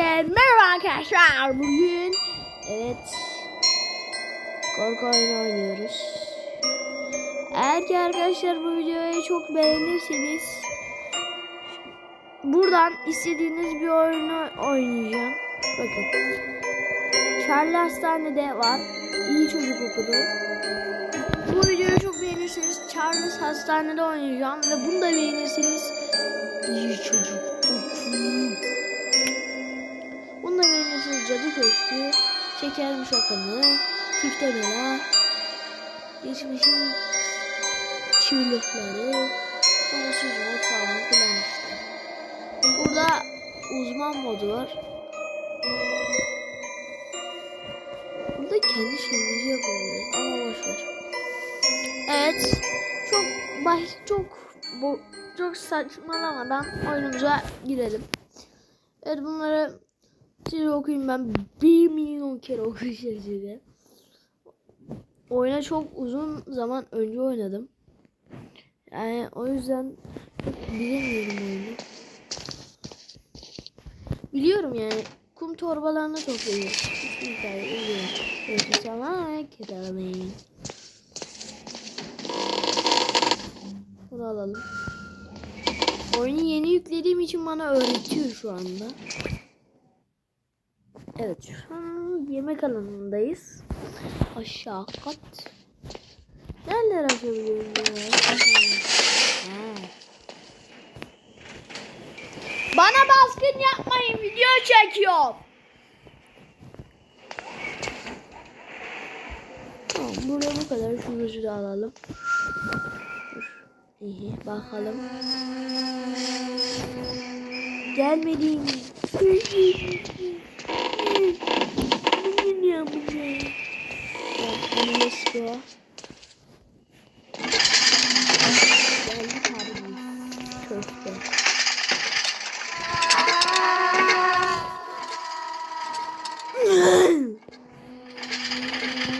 Hepinize merhaba arkadaşlar. Bugün evet korku oyunu oynuyoruz. Eğer ki arkadaşlar bu videoyu çok beğenirseniz buradan istediğiniz bir oyunu oynayacağım. Bakın. Charlie Hastane'de var. İyi çocuk okudu. Bu videoyu çok beğenirseniz Charles Hastane'de oynayacağım ve bunu da beğenirseniz iyi çocuk okulu. Cadı Köşkü, Şeker Şakanı, Çifte Bela, Geçmişin Çığlıkları, Sonsuz Mod falan filan işte. Burada uzman modu var. Burada kendi şeyimizi yapabiliriz ama boşver. Evet. Çok baş çok bu çok saçmalamadan oyunumuza girelim. Evet bunları siz okuyun ben bir milyon kere okuyacağım size. Oyuna çok uzun zaman önce oynadım. Yani o yüzden çok bilemiyorum oyunu. Biliyorum yani kum torbalarını topluyoruz. Hiçbir. Bunu alalım. Oyunu yeni yüklediğim için bana öğretiyor şu anda. Evet şu an yemek alanındayız. Aşağı kat. Ya? Ha. Bana baskın yapmayın video çekiyorum. Tamam buraya bu kadar şu gözü de alalım. Dur. İyi bakalım. Gelmediğim. Yapacağım? Bunu let's go. Geldi kardeşim. Köfte.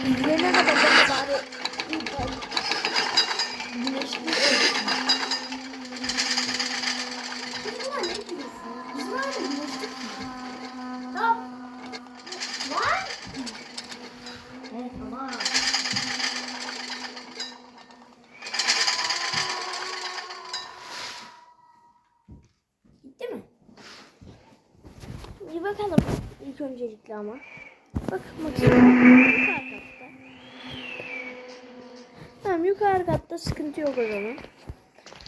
İzleyene kadar ben de bari güneşli olsun. Evet baba. Gitti mi? Bir bakalım öncelikle ama. Yukarı katta. Tamam yukarı katta sıkıntı yok o zaman.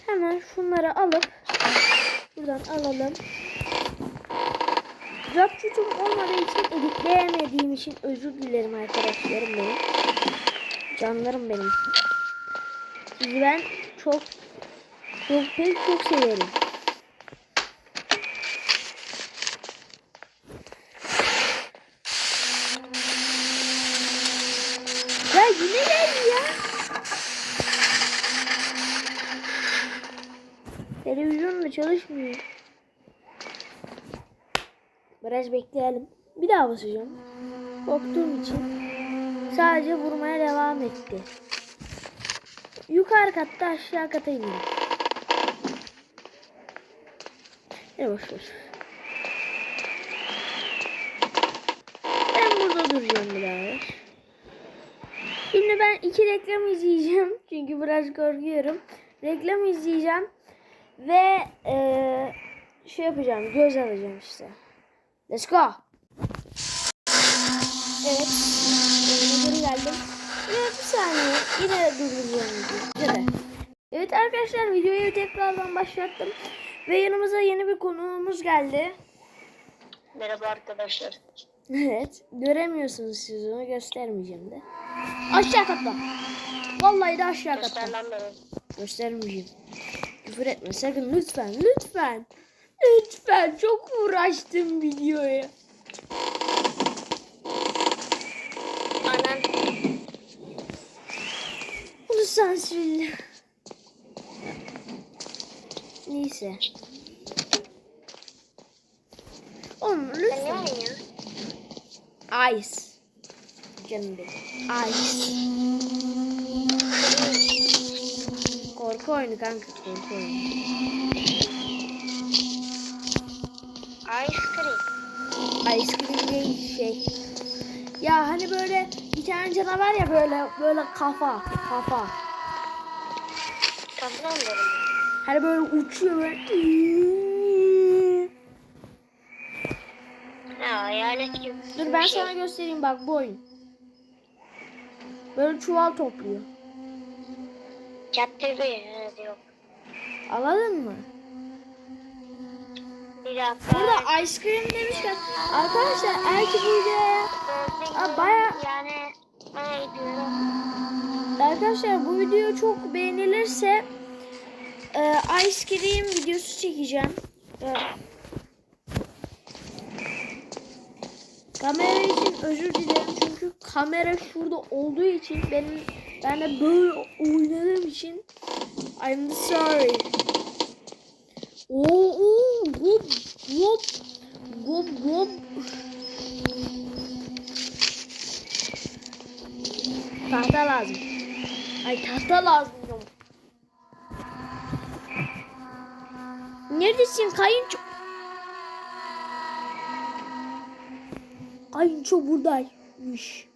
Hemen şunları alıp buradan alalım. Rapçucum olmadığı için editleyemediğim için özür dilerim arkadaşlarım benim. Canlarım benim. Ben çok çok pek çok severim. Ya yine geldi ya. Televizyon da çalışmıyor. Biraz bekleyelim. Bir daha basacağım. Korktuğum için sadece vurmaya devam etti. Yukarı katta aşağı kata iniyor. Ne boş ver. Ben burada duracağım biraz. Şimdi ben iki reklam izleyeceğim. Çünkü biraz korkuyorum. Reklam izleyeceğim. Ve şey yapacağım. Göz alacağım işte. Let's go. Evet. Geri geldim. Ve bir saniye. Yine durduracağım videoyu. Evet arkadaşlar videoyu tekrardan başlattım. Ve yanımıza yeni bir konuğumuz geldi. Merhaba arkadaşlar. Evet. Göremiyorsunuz siz onu göstermeyeceğim de. Aşağı katla. Vallahi de aşağı katla. Göstermeyeceğim. Küfür etme sakın lütfen lütfen. Lütfen çok uğraştım videoya. Anan. Bunu sansürle. Neyse. Oğlum lütfen. Ice. Canım benim. Ice. Korku oyunu kanka korku oyunu. Ice cream. Ice cream değil şey. Ya hani böyle bir tane canavar ya böyle böyle kafa kafa. Kafam derim. Hani böyle uçuyor böyle. Ha hayalet gibi. Dur ben şey. sana göstereyim bak bu oyun. Böyle çuval topluyor. Cadde bir yok. Anladın mı? Bir dakika. Burada ice cream demişken arkadaşlar eğer ki bu videoya Aa, baya- Yani arkadaşlar bu video çok beğenilirse e, ice cream videosu çekeceğim. E, kamera için özür dilerim çünkü kamera şurada olduğu için benim ben de böyle oynadığım için I'm sorry. Oo, oo, gop, gop, gop, gop. Tahta lazım. Ay tahta lazım. Neredesin kayınço? Kayınço buradaymış.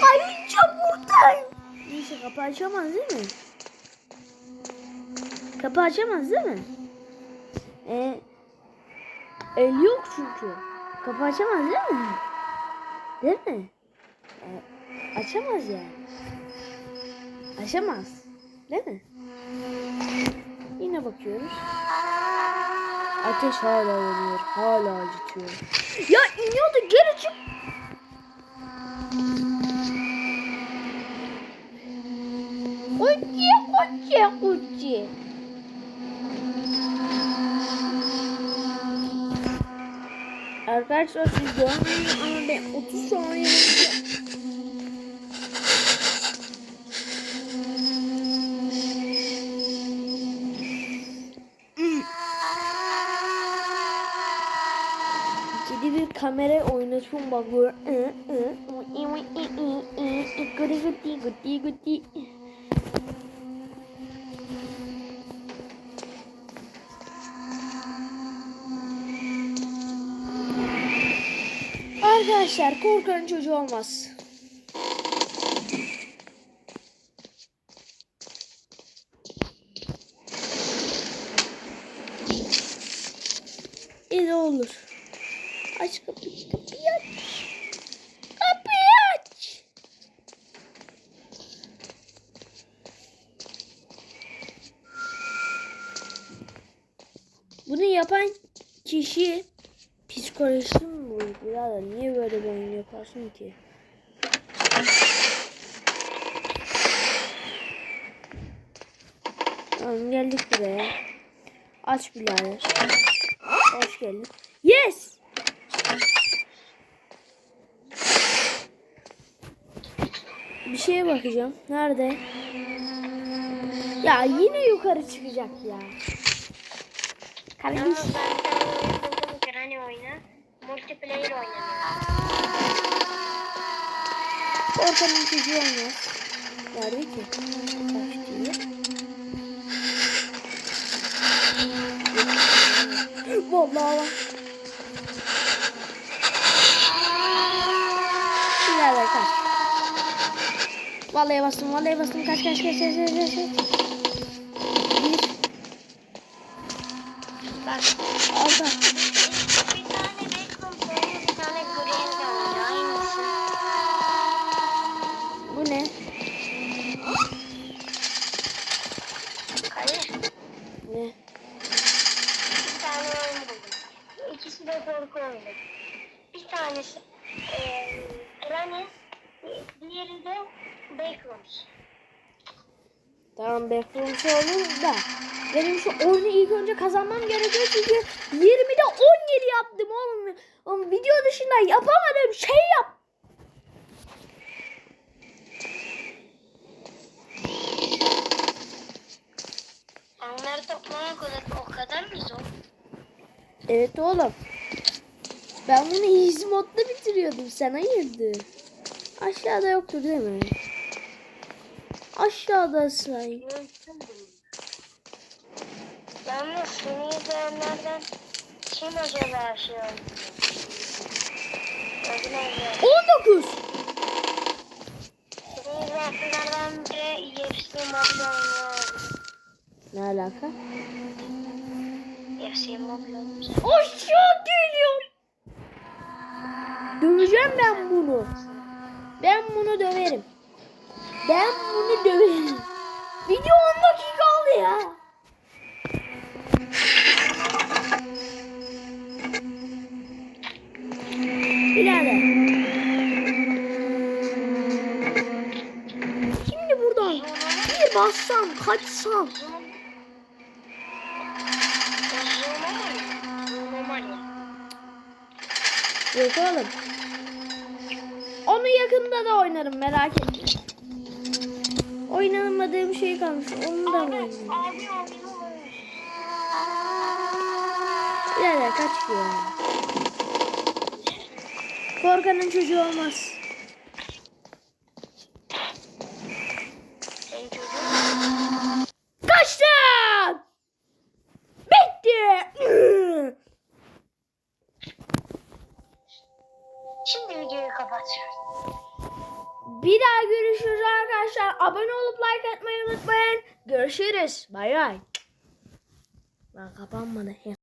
Kayınço buradayım. Neyse kapı açamaz değil mi? Kapı açamaz değil mi? Ee, el yok çünkü. Kapı açamaz değil mi? Değil mi? Ee, açamaz yani. Açamaz. Değil mi? Yine bakıyoruz. Ateş hala yanıyor. Hala acıtıyor. Ya iniyordu geri çık. Kuçi kuçi kuçi. Arkadaşlar siz görmeyin ama ben 30 saniye Kedi bir kamera oynatım bakıyor. Gıdı gıdı gıdı gıdı. Arkadaşlar korkanın çocuğu olmaz. İyi olur. Aç kapıyı, kapıyı aç. Kapıyı aç. Bunu yapan kişi psikolojisi mi? Birader niye böyle bir oyun yaparsın ki? Tamam geldik buraya. Aç birader. Hoş geldin. Yes! Bir şeye bakacağım. Nerede? Ya yine yukarı çıkacak ya. Kardeş. Yalnız ben bir tane oyun buldum. Granny oyunu. Multiplayer oynanıyor. Ortanın çocuğu olmaz. Nerede ki? Kaç diye. Vallahi bak. Birader kaç. Vallahi bastım, vallahi bastım. Kaç kaç kaç kaç kaç kaç. kaç. Bir, Bak. altı. Tane oyunu. Aynısı. Bu ne? Hayır. Ne? Bir tane oyun buldum. İkisi de korku oyunu. Bir tanesi eee Granny, diğeri de Backrooms. Tamam Backrooms olur da. Benim şu oyunu ilk önce kazanmam gerekiyor çünkü 20'de 17 yaptım oğlum. oğlum video dışında yapamadığım şey yap. Onları toplamak o kadar, o kadar mı zor? Evet oğlum. Ben bunu easy modda bitiriyordum. Sen hayırdır? Aşağıda yoktur değil mi? Aşağıda slime. Yalnız seni izleyenlerden kim acaba neydi? 19. Bizim resimlerden biri UFC Mobile oynuyor. Ne alaka? UFC Mobile oynuyor. Aşağı geliyorum. Döveceğim ben bunu. Ben bunu döverim. Ben bunu döverim. Video 10 dakika oldu ya. Birader. Şimdi buradan bir bassam, kaçsam. Yok oğlum. Onu yakında da oynarım merak etme. Oynamadığım şey kalmış. Onu da oynayayım? Birader kaç ya. Korkanın çocuğu olmaz. Kolam.